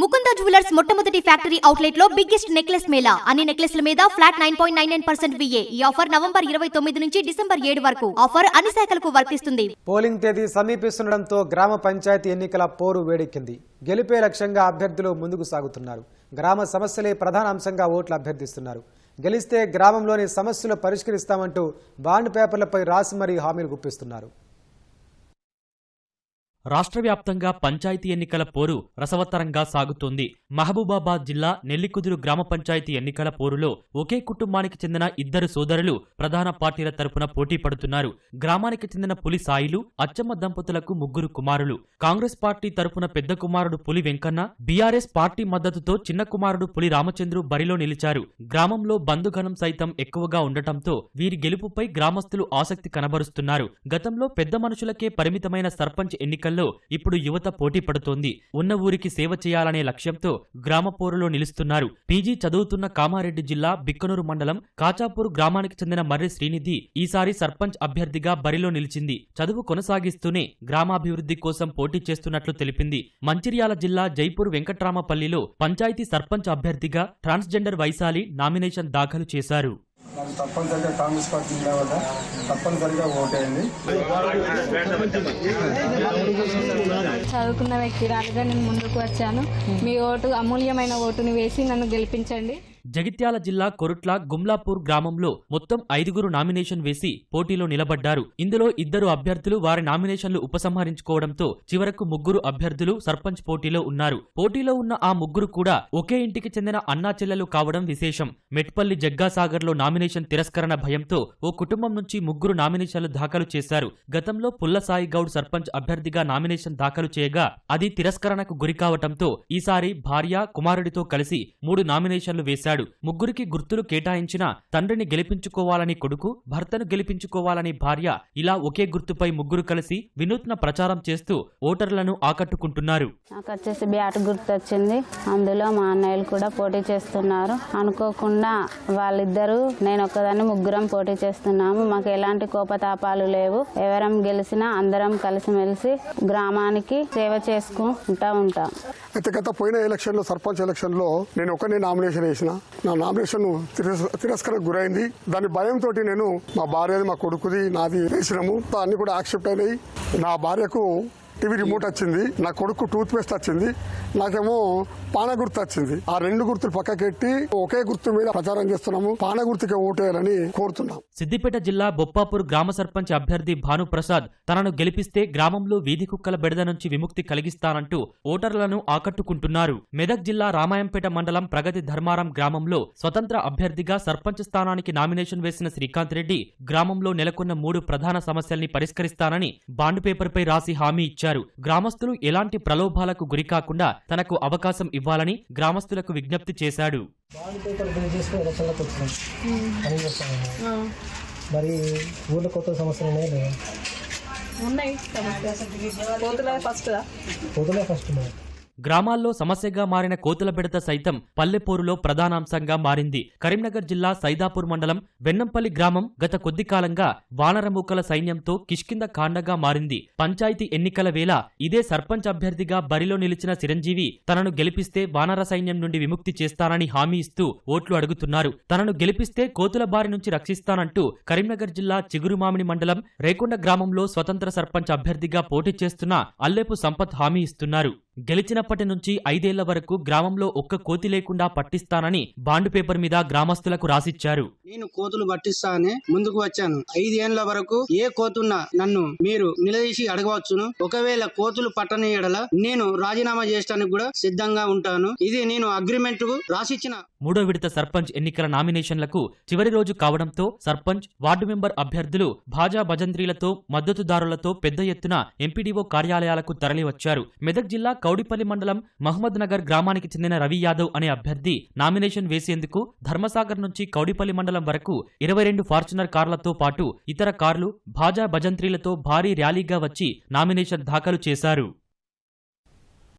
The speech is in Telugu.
ముకుంద జ్యువెలర్స్ మొట్టమొదటి ఫ్యాక్టరీ అవుట్లెట్లో బిగ్గెస్ట్ నెక్లెస్ మేళా. అన్ని నెక్లెస్ల మీద flat nine point nine nine percent VA ఈ ఆఫర్ నవంబర్ ఇరవై తొమ్మిది నుంచి డిసెంబర్ ఏడు వరకు. ఆఫర్ అన్ని శాఖలకు వర్తిస్తుంది. పోలింగ్ తేదీ సమీపిస్తుండటంతో గ్రామ పంచాయతీ ఎన్నికల పోరు వేడెక్కింది. గెలిపే లక్ష్యంగా అభ్యర్థులు ముందుకు సాగుతున్నారు. గ్రామ సమస్యలే ప్రధాన అంశంగా ఓట్లు అభ్యర్థిస్తున్నారు. గెలిస్తే గ్రామంలోని సమస్యలు పరిష్కరిస్తామంటూ బాండ్ పేపర్లపై రాసి మరీ హామీలు గుప్పిస్తున్నారు. రాష్ట్ర వ్యాప్తంగా పంచాయతీ ఎన్నికల పోరు రసవత్తరంగా సాగుతోంది. మహబూబాబాద్ జిల్లా నెల్లికుదురు గ్రామ పంచాయతీ ఎన్నికల పోరులో ఒకే కుటుంబానికి చెందిన ఇద్దరు సోదరులు ప్రధాన పార్టీల తరపున పోటీ పడుతున్నారు. గ్రామానికి చెందిన పులి సాయిలు అచ్చమ్మ దంపతులకు ముగ్గురు కుమారులు. కాంగ్రెస్ పార్టీ తరపున పెద్ద కుమారుడు పులి వెంకన్న బీఆర్ఎస్ పార్టీ మద్దతుతో చిన్న కుమారుడు పులి రామచంద్రు బరిలో నిలిచారు. గ్రామంలో బంధుగణం సైతం ఎక్కువగా ఉండటంతో వీరి గెలుపుపై గ్రామస్తులు ఆసక్తి కనబరుస్తున్నారు. గతంలో పెద్ద మనుషులకే పరిమితమైన సర్పంచ్ ఎన్నికల్లో ఇప్పుడు యువత పోటీ పడుతోంది. ఉన్న ఊరికి సేవ చేయాలనే లక్ష్యంతో గ్రామ పోరులో నిలుస్తున్నారు. పీజీ చదువుతున్న కామారెడ్డి జిల్లా బిక్కనూరు మండలం కాచాపూర్ గ్రామానికి చెందిన మర్రి శ్రీనిధి ఈసారి సర్పంచ్ అభ్యర్థిగా బరిలో నిలిచింది. చదువు కొనసాగిస్తూనే గ్రామాభివృద్ధి కోసం పోటీ చేస్తున్నట్లు తెలిపింది. మంచిర్యాల జిల్లా జైపూర్ వెంకట్రామపల్లిలో పంచాయతీ సర్పంచ్ అభ్యర్థిగా ట్రాన్స్జెండర్ వైశాలి నామినేషన్ దాఖలు చేశారు. తప్పనిసరిగా కాంగ్రెస్ పార్టీ నిలబడ్డ తప్పనిసరిగా ఓటేయండి. చదువుకున్న వ్యక్తిరాలుగా నేను ముందుకు వచ్చాను. మీ ఓటు అమూల్యమైన ఓటుని వేసి నన్ను గెలిపించండి. జగిత్యాల జిల్లా కొరుట్ల గుమ్లాపూర్ గ్రామంలో మొత్తం ఐదుగురు నామినేషన్ వేసి పోటీలో నిలబడ్డారు. ఇందులో ఇద్దరు అభ్యర్థులు వారి నామినేషన్లు ఉపసంహరించుకోవడంతో చివరకు ముగ్గురు అభ్యర్థులు సర్పంచ్ పోటీలో ఉన్నారు. పోటీలో ఉన్న ఆ ముగ్గురు కూడా ఒకే ఇంటికి చెందిన అన్నా చెల్లెలు కావడం విశేషం. మెట్పల్లి జగ్గాసాగర్లో నామినేషన్ తిరస్కరణ భయంతో ఓ కుటుంబం నుంచి ముగ్గురు నామినేషన్లు దాఖలు చేశారు. గతంలో పుల్లసాయి గౌడ్ సర్పంచ్ అభ్యర్థిగా నామినేషన్ దాఖలు చేయగా అది తిరస్కరణకు గురికావటంతో ఈసారి భార్య కుమారుడితో కలిసి మూడు నామినేషన్లు వేశారు వేశాడు ముగ్గురికి గుర్తులు కేటాయించిన తండ్రిని గెలిపించుకోవాలని కొడుకు భర్తను గెలిపించుకోవాలని భార్య ఇలా ఒకే గుర్తుపై ముగ్గురు కలిసి వినూత్న ప్రచారం చేస్తూ ఓటర్లను ఆకట్టుకుంటున్నారు. నాకు వచ్చేసి బ్యాట్ గుర్తు వచ్చింది అందులో మా అన్నయ్యలు కూడా పోటీ చేస్తున్నారు. అనుకోకుండా వాళ్ళిద్దరూ నేను ఒక్కదాన్ని ముగ్గురం పోటీ చేస్తున్నాము. మాకు ఎలాంటి కోపతాపాలు లేవు. ఎవరం గెలిచినా అందరం కలిసిమెలిసి గ్రామానికి సేవ చేసుకుంటా ఉంటాం. అయితే గత పోయిన ఎలక్షన్లో సర్పంచ్ ఎలక్షన్లో నేను ఒకనే నామినేషన్ వేసిన నా నామినేషన్ తిరస్- తిరస్కరణకు గురైంది. దాని భయంతో నేను మా భార్యది మా కొడుకుది నాది వేసినాము. అన్ని కూడా యాక్సెప్ట్ అయినాయి. నా భార్యకు టీవీ రిమోట్ వచ్చింది నా కొడుకు టూత్ పేస్ట్ వచ్చింది నాకేమో పాన గుర్తు వచ్చింది. ఆ రెండు గుర్తులు పక్కకెట్టి ఒకే గుర్తు మీద ప్రచారం చేస్తున్నాము పాన గుర్తుకి ఓటేయాలని కోరుతున్నాం. సిద్దిపేట జిల్లా బొప్పాపూర్ గ్రామ సర్పంచ్ అభ్యర్థి భానుప్రసాద్ తనను గెలిపిస్తే గ్రామంలో వీధి కుక్కల బెడద నుంచి విముక్తి కలిగిస్తానంటూ ఓటర్లను ఆకట్టుకుంటున్నారు. మెదక్ జిల్లా రామాయంపేట మండలం ప్రగతి ధర్మారం గ్రామంలో స్వతంత్ర అభ్యర్థిగా సర్పంచ్ స్థానానికి నామినేషన్ వేసిన శ్రీకాంత్ రెడ్డి గ్రామంలో నెలకొన్న మూడు ప్రధాన సమస్యల్ని పరిష్కరిస్తానని బాండ్ పేపర్పై రాసి హామీ ఇచ్చారు. గ్రామస్తులు ఎలాంటి ప్రలోభాలకు గురికాకుండా తనకు అవకాశం ఇవ్వాలని గ్రామస్తులకు విజ్ఞప్తి చేశాడు. మరి ఊళ్ళో కొత్త సమస్యలు ఉన్నాయి పోతులే ఫస్ట్ పొద్దునే ఫస్ట్ గ్రామాల్లో సమస్యగా మారిన కోతుల బిడత సైతం పల్లెపోరులో ప్రధానాంశంగా మారింది. కరీంనగర్ జిల్లా సైదాపూర్ మండలం వెన్నంపల్లి గ్రామం గత కొద్ది కాలంగా వానరమూకల సైన్యంతో కిష్కింద కాండగా మారింది. పంచాయతీ ఎన్నికల వేళ ఇదే సర్పంచ్ అభ్యర్థిగా బరిలో నిలిచిన చిరంజీవి తనను గెలిపిస్తే వానర సైన్యం నుండి విముక్తి చేస్తానని హామీ ఇస్తూ ఓట్లు అడుగుతున్నారు. తనను గెలిపిస్తే కోతుల బారి నుంచి రక్షిస్తానంటూ కరీంనగర్ జిల్లా చిగురుమామిడి మండలం రేకొండ గ్రామంలో స్వతంత్ర సర్పంచ్ అభ్యర్థిగా పోటీ చేస్తున్న అల్లేపు సంపత్ హామీ ఇస్తున్నారు. గెలిచినప్పటి నుంచి ఐదేళ్ళ వరకు గ్రామంలో ఒక్క కోతి లేకుండా పట్టిస్తానని బాండ్ పేపర్ మీద గ్రామస్తులకు రాసిచ్చారు. నేను కోతులు పట్టిస్తానే ముందుకు వచ్చాను. ఐదేళ్ళ వరకు ఏ కోతున్నా నన్ను మీరు నిలదీసి అడగవచ్చును. ఒకవేళ కోతులు పట్టని ఎడల నేను రాజీనామా చేయడానికి కూడా సిద్ధంగా ఉంటాను. ఇది నేను అగ్రిమెంట్ రాసిచ్చిన మూడో విడత సర్పంచ్ ఎన్నికల నామినేషన్లకు చివరి రోజు కావడంతో సర్పంచ్ వార్డు మెంబర్ అభ్యర్థులు భాజా భజంత్రీలతో మద్దతుదారులతో పెద్ద ఎత్తున ఎంపీడీఓ కార్యాలయాలకు తరలివచ్చారు. మెదక్ జిల్లా కౌడిపల్లి మండలం మహమ్మద్ నగర్ గ్రామానికి చెందిన రవి యాదవ్ అనే అభ్యర్థి నామినేషన్ వేసేందుకు ధర్మసాగర్ నుంచి కౌడిపల్లి మండలం వరకు ఇరవై రెండు ఫార్చునర్ కార్లతో పాటు ఇతర కార్లు భాజా భజంత్రీలతో భారీ ర్యాలీగా వచ్చి నామినేషన్ దాఖలు చేశారు.